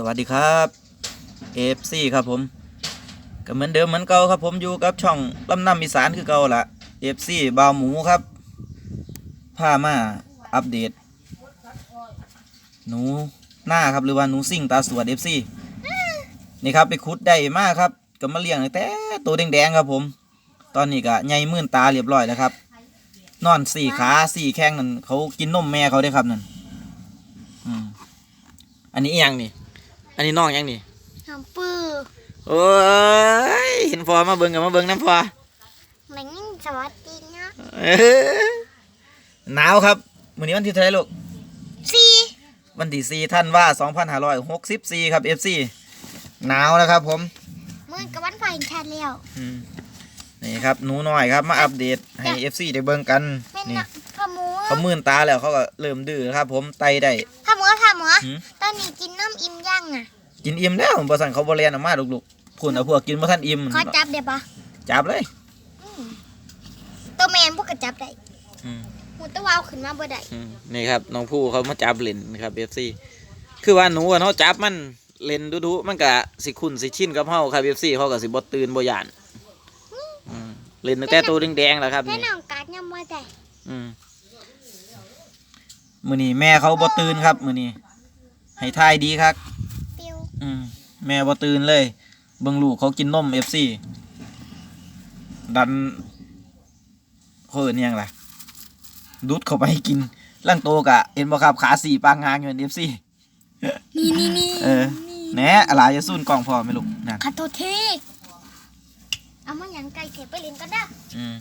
สวัสดีครับเอฟซีครับผมก็เหมือนเดิมเหมือนเก่าครับผมอยู่กับช่องลำน้ำอีสานคือเก่าละเอฟซีบาวหมูครับพามาอัปเดต หนูหน้าครับหรือว่าหนูซิ่งตาสวดเอฟซีนี่ครับไปคุดได้มากครับก็มาเลี้ยงแต่ตัวแดงๆครับผม ตอนนี้ก็ใหญ่มื่นตาเรียบร้อยแล้วครับ นอนสี่ขาสี่แข้งนั่นเขากินนมแม่เขาได้ครับนั่นอันนี้อหยังนี่ อันนี้น้องอหยังนี่น้ำปื้อโอ้ยเห็นพอมาเบิ่งกับมาเบิ่งน้ำพอแม่งสวัสดีนะเอ้อหนาวครับมื้อนี้วันที่เท่าไหรลูกสี่วันที่สี่ท่านว่าสองพันห้าร้อยหกสิบสี่ครับ FC หนาวนะครับผมมือกับวันไฟแค่แล้วอืมนี่ครับหนูน้อยครับมาอัปเดตให้ FC ได้เบิ่งกัน แม่นนี่นะพ่อหมูเขามื่นตาแล้วเขาก็เริ่มดื้อครับผมไตได้พ่ อหมูพ่อหมูหืม ตอนนี้กินน้ำอิ่มยังอะกินอิ่มแล้วบ่สั่นเขาบ่เรียนออกมาลูกๆพุ่นเอาพวกกินบ่ทันอิ่มขอจับเดี๋ยวปะจับเลยตัวแมนพวกก็จับได้อืมหมูตะวาวขึ้นมาบ่ได้อืมนี่ครับน้องผู้เขามาจับเล่นนะครับ FC คือว่าหนูอะเนาะจับมันเล่นดูๆมันก็สิคุ้นสิชินกับเฮาครับ FC เขาก็สิบ่ตื่นบ่ย่านอืมเล่นตั้งแต่ตัวแดงๆแล้วครับแม่นี่น้องการดยังบ่ได้อืม มื้อนี้แม่เขาบ่ตื่นครับ มื้อนี้ให้ทายดีครับปิวอืมแม่บ่ตื่นเลยเบิ่งลูกเขากินนม FC ดันเขาเอิ้นอิหยังล่ะดุดเข้าไปกินร่างโตกะเห็นบ่ครับขาสี่ปางงางอยู่ใน FC นี่นี่นี่เออแหน่อะไรจะสู้กล่องพอไหมลูกนั่นขอโทษทีเอามาหยังไก่เสียไปเล่นก็ได้อืม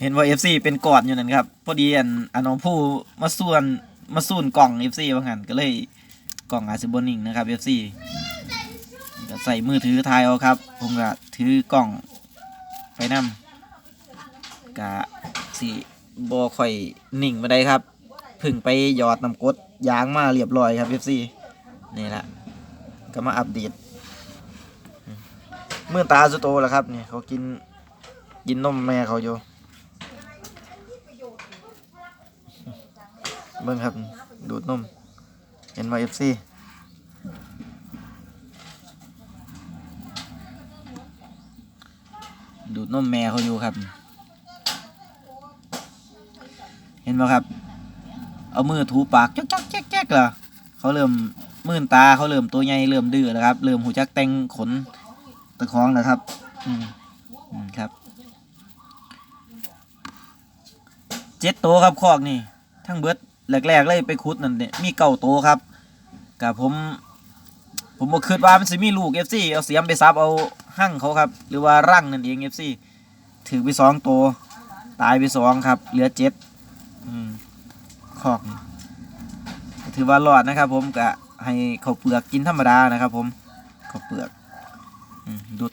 เห็นว่า FC เป็นกอดอยู่นั่นครับพอดีอันอันน้องผู้มาส่วนมาสูนกล่อง FC ว่างั้นก็เลยกล่องอาจสิบนิ่งนะครับ FC ก็ใส่มือถือถ่ายเอาครับ ผมก็ถือกล่องไปนำกะสิบ่ค่อยนิ่งมาได้ครับพึ่งไปหยอดน้ำกดยางมาเรียบร้อยครับ FC นี่แหละก็มาอัปเดตเมื่อตาสุโตแล้วครับนี่เขากินกินนมแม่เขาอยู่ เบิ่งครับ ดูดนม เห็นว่าเอฟซีดูดนมแม่เขาอยู่ครับ เห็นไหมครับ เอามือถูปากจ๊กจ๊กแจ๊กแจ๊กเหรอเขาเริ่มมื่นตาเขาเริ่มตัวใหญ่เริ่มดื้อแล้วครับ เริ่มหูจักแต่งขนตะคองนะครับ อืมครับเจ็ดโตวครับคอกนี่ ทั้งเบิด แรกๆเลยไปคุดนั่นเนี่ยมีเก้าโตครับกับผม ผมบ่คิดว่ามันสิมีลูกเอฟซีเอาเสียมไปซับเอาหั่งเขาครับ หรือว่ารั่งนั่นเองเอฟซีถือไปสองตัวตายไปสองครับ เหลือเจ็ดอืมคอกถือว่ารอดนะครับ ผมกะให้เขาเปลือกกินธรรมดานะครับ ผมเขาเปลือกอดุด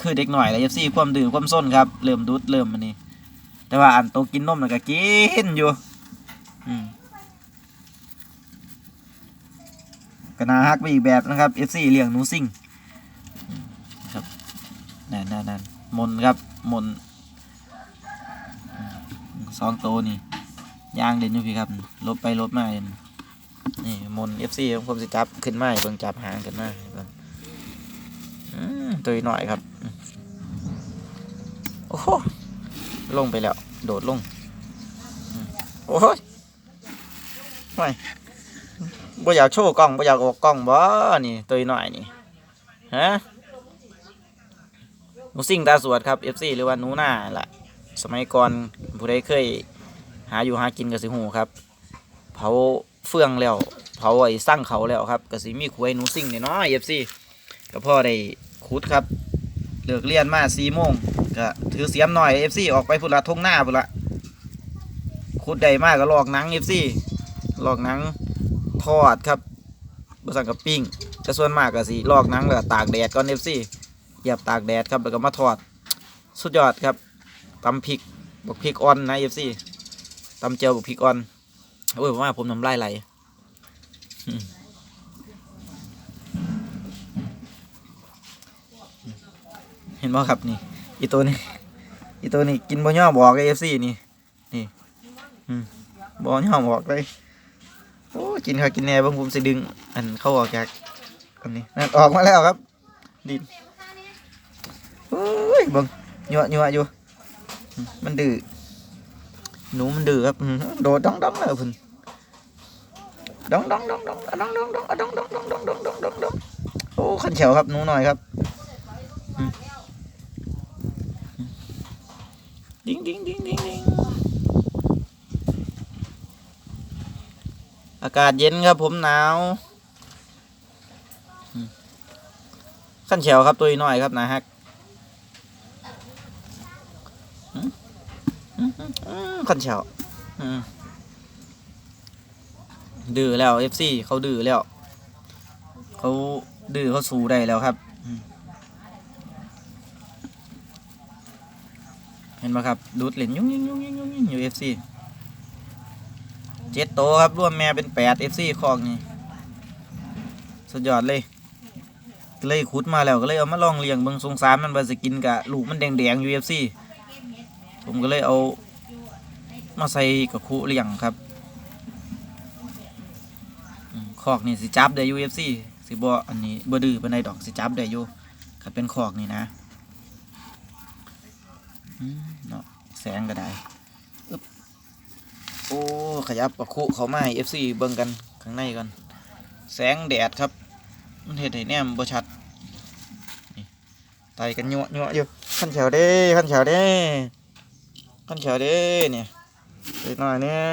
คือเด็กหน่อยแล้วเอฟซีความดื้อความส้นครับ เริ่มดุดเริ่มมันนี่ แต่ว่าอันโตกินนมมันก็กินอยู่อืมก็น่าฮักไปอีกแบบนะครับเอฟซีเลี้ยงหนูซิ่งครับนั่นนั่นนั่นมนครับมนสองโตวนี่ย่างเด่นอยู่พี่ครับลบไปลบมาเด่นนี่มนเอฟซีของผมสิจับขึ้นมาเบิ่งจับหางขึ้นมาเบิ่งตัวหน่อยครับ โอ้โห ลงไปแล้ว โดดลง โอ้ยไม่บ่อยากโชว์กล้องบ่อยากออกกล้องบ่นี่ตัวหน่อยนี่ฮะหนูซิ่งตาสวดครับ FC หรือว่าหนูหน้าล่ะ สมัยก่อนผู้ใดเคย หาอยู่หากินกับสิหูครับ เผาเฟืองแล้ว เผาไอ้สร้างเขาแล้วครับก็สิมีขวยหนูซิ่งเนี่ยเนาะเอฟซีก็พ่อได้ขุดครับ เลิกเรียนมาสี่โมงก็ถือเสียมหน่อยเอฟซีออกไปพุ่นละทงหน้าพุ่นละขุดได้มากก็ลอกหนังเอฟซีลอกหนังทอดครับบะสังกับปิ้งแต่ส่วนมากก็สิลอกหนังแล้วตากแดดก่อนเอฟซีเหยียบตากแดดครับแล้วก็มาทอด สุดยอดครับตำพริกบกพริกอ่อนนะเอฟซีตำเจียวบกพริกอ่อนโอ้ยผมว่าผมน้ำลายไหลอืม เห็นบ่ครับนี่ อีตัวนี้ อีตัวนี้กินบ่ย่อบอกเอฟซีนี่ นี่บอย่อมอกเลยโอ้กินข้าวกินแน่บางผมสิดึง อันเข้าออกจากอันนี้นั่นออกมาแล้วครับ ดินโอ้ยบังยัวยัวอยู่มันดื้อหนูมันดื้อครับโดดดองดองเลยพุ่นดองดองดองดองดองดองดองดองดองดองดองดองดองดองโอ้ขันเฉียวครับหนูหน่อยครับอืมอืม ดิ้งดิ้งดิ้งดิ้งดิ้งอากาศเย็นครับผมหนาวขั้นเฉียวครับตัวน้อยครับนะฮักขั้นเฉียวดื้อแล้วเอฟซีเขาดื้อแล้ว เขาดื้อเขาสู้ได้แล้วครับ นไหมครับดูดเหรียญยุ่งยิ่งยุ่งยิ่งยุ่งยิ่งอยู่เอฟซีเจ็ดโตครับรวมแม่เป็นแปดเอฟซีคอกนี่สุดยอดเลยก็เลยขุดมาแล้วก็เลยเอามาลองเลี้ยงเบิ่งสงสารมันว่าสิกินกะลูกมันแดงๆอยู่เอฟซีผมก็เลยเอามาใส่กับคุเลี้ยงครับคอกนี่สิจับได้อยู่ FC สิบ่อันนี้บ่ดื้อปานใดดอกสิจับได้อยู่คันเป็นคอกนี่นะ เนาะแสงก็ได้อึ๊บโอ้ขยับปะคุเขามาให้ FC เบิ่งกันข้างในก่อนแสงแดดครับ มันเฮ็ดให้แนมบ่ชัดนี่ไตกันยั่วยั่วอยู่ขั้นแถวเด้ขั้นแถวเด้ขั้นแถวเด้เนี่ยเล็กน้อยเนี่ย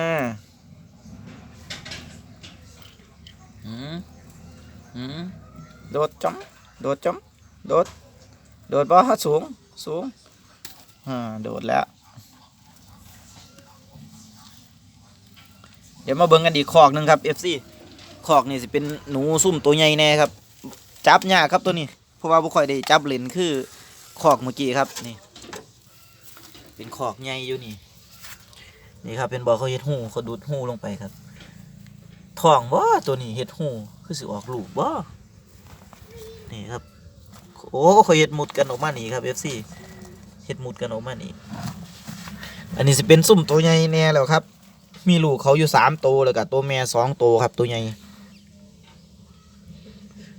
อืมอืมโดดจ้ำโดดจ้ำโดดโดดบ่สูงสูง อ่าโดดแล้ว เดี๋ยวมาเบิ่งกันอีกคอกหนึ่งครับ FC คอกนี่สิเป็นหนูซุ่มตัวใหญ่แน่ครับ จับยากครับตัวนี้ เพราะว่าบ่ค่อยได้จับเล่นคือคอกเมื่อกี้ครับนี่ เป็นคอกใหญ่อยู่นี่ นี่ครับเป็นบ่อเขาเฮ็ดหูเขาดูดหูลงไปครับท้องบ่ตัวนี้เฮ็ดหูคือสิออกลูกบ่นี่ครับ โอ้เขาเฮ็ดมุดกันออกมานี่ครับ FC เฮ็ดมุดกันออกมานี่อันนี้สิเป็นซุ่มตัวใหญ่แน่แล้วครับ มีลูกเขาอยู่สามตัวแล้วก็ตัวแม่สองตัวครับ ตัวใหญ่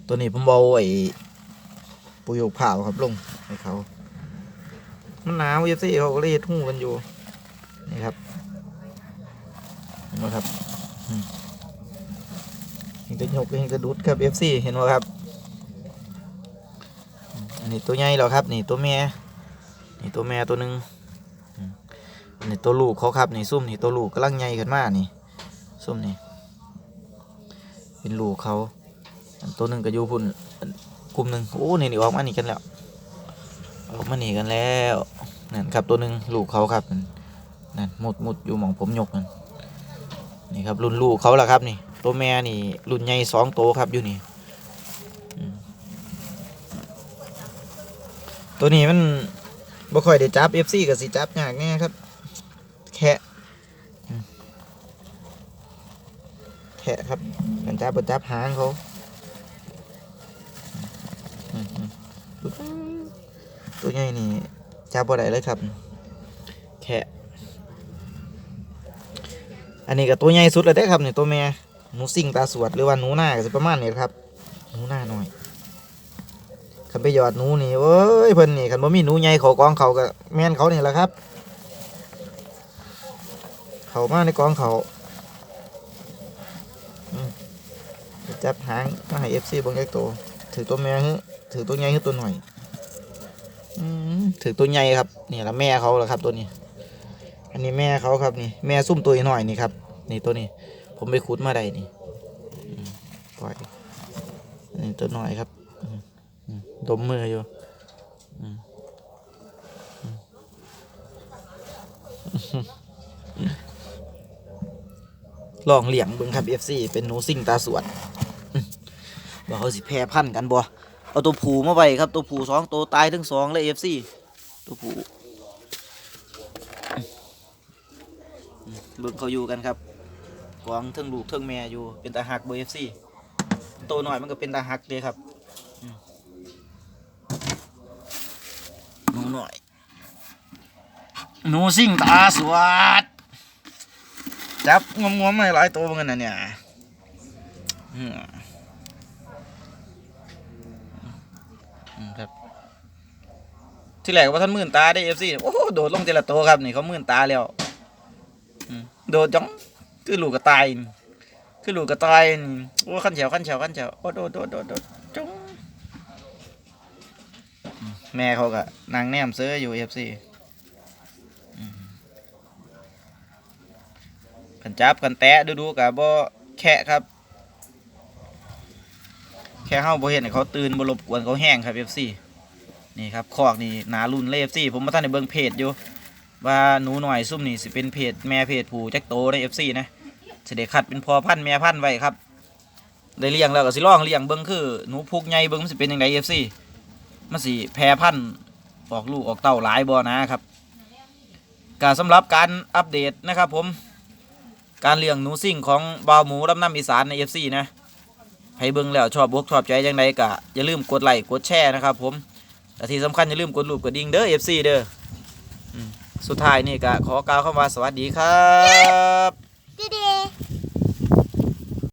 ตัวนี้ผมเอาไอ้ปุยกเผาครับลงให้เขา มันหนาว FC เขาก็เลยเฮ็ดหูกันอยู่ นี่ครับนไหมครับเห็นกระยกเห็นกระดุดครับ FC เห็นไหมครับ อันนี้ตัวใหญ่แล้วครับ นี่ตัวแม่ นี่ตัวแม่ตัวหนึ่งนนี้ตัวลูกเขาครับนี่ซุ่มนี่ตัวลูกกำลังใหญ่ขึ้นมานี่ซุ่มนี่เป็นลูกเขาตัวหนึ่งก็อยู่พุ่นกลุ่มหนึ่งโอ้นี่นี่ออกมานี่กันแล้วออกมานี่กันแล้วนั่นครับตัวหนึ่งลูกเขาครับนั่นมุดมุดอยู่หมองผมยกนั่นนี่ครับรุ่นลูกเขาละครับนี่ ตัวแม่นี่รุ่นใหญ่สองโตวครับอยู่นี่ตัวนี้มัน บ่ค่อยได้จับ FC กับสิจับยากแน่ครับ แค่แค่ครับกันจับบ่จับหางเขาตัวใหญ่นี่จับบ่ได้เลยครับ แค่อันนี้ก็ตัวใหญ่สุดเลยได้ครับนี่ตัวแม่หนูสิงตาสวดหรือว่าหนูหน้าก็สิประมาณนี้ครับหนูหน้าหน่อย คันไปหยอดหนูนี่เว้ยเพิ่นนี่คันบ่มีหนูใหญ่เขากองเขาก็แม่นเขานี่แหละครับ เขามาในกองเขาจับหางมาให้ FC เบิ่งจักตัวถือตัวแม่ฮึถือตัวใหญ่ฮึตัวหน่อยถือตัวใหญ่ครับนี่ละแม่เขาละครับตัวนี้ อันนี้แม่เขาครับนี่แม่ซุ่มตัวหน่อยนี่ครับนี่ตัวนี้ ผมไปขุดมาได้นี่ปล่อยนี่ตัวหน่อยครับ ดมมืออยู่ลองเหลี้ยงเบิ่งครับ FC เป็นหนูซิ่งตาสวดบอกเขาสิแพร่พันกันบ่เอาตัวผูมาไว้ครับ ตัวผูสองตัวตายทั้งสองเลย FC ตัวผูเบิ่งเขาอยู่กันครับกวางเทิงลูกเทิงแม่อยู่เป็นตาหักเบอร์เอฟซีตัวหน่อยมันก็เป็นตาหักเลยครับอืม หนูหน่อย หนูซิ่งตาสวัสดจับงวมๆมาหลายตัวเหมือนกันนะเนี่ยครับ ที่แรกว่าท่านมื่นตาได้เอฟซีโอ้โหโดดลงเจละตัวครับนี่เขามื่นตาแล้วโดดจ้องคือลูกกระต่ายคือลูกกระต่ายโอ้ขั้นเฉวขั้นเฉวขั้นเฉวโอ้โดดโดดโดดโดดจ้องอืม แม่เขาก็นางแนมเสื้ออยู่เอฟซีกันจับกันแตะดูดูๆกับบ่แค่ครับ แค่เข้าบ่เห็นเขาตื่นบ่รบกวนเขาแห้งครับเอฟซีนี่ครับคอกนี่หนารุ่นเลฟซี่ผมมาท่านในเบิ้งเพจอยู่ ว่าหนูหน่อยซุ่มนี่สิเป็นเพจแม่เพจผู้จักโตในเอฟซีนะสิได้คัดเป็นพอพันแม่พันไว้ครับ ได้เลี้ยงแล้วก็สิล่องเลี้ยงเบิ้งคือหนูพุกใหญ่เบิ้งมันสิเป็นยังไงเอฟซี มันสิแพร่พันธุ์ออกลูกออกเต้าหลายบ่นะครับการสำหรับการอัปเดตนะครับผมการเลี้ยงหนูซิ่งของบ่าวหมูลำน้ำอีสานในเอฟซีนะให้เบิ้งแล้วชอบบกชอบใจจังไดก็อย่าลืมกดไลค์กดแชร์นะครับผมแต่ที่สำคัญอย่าลืมกดรูปกดดิ่งเด้อ FC เด้อสุดท้ายนี่ก็ขอกล่าวคำว่าสวัสดีครับ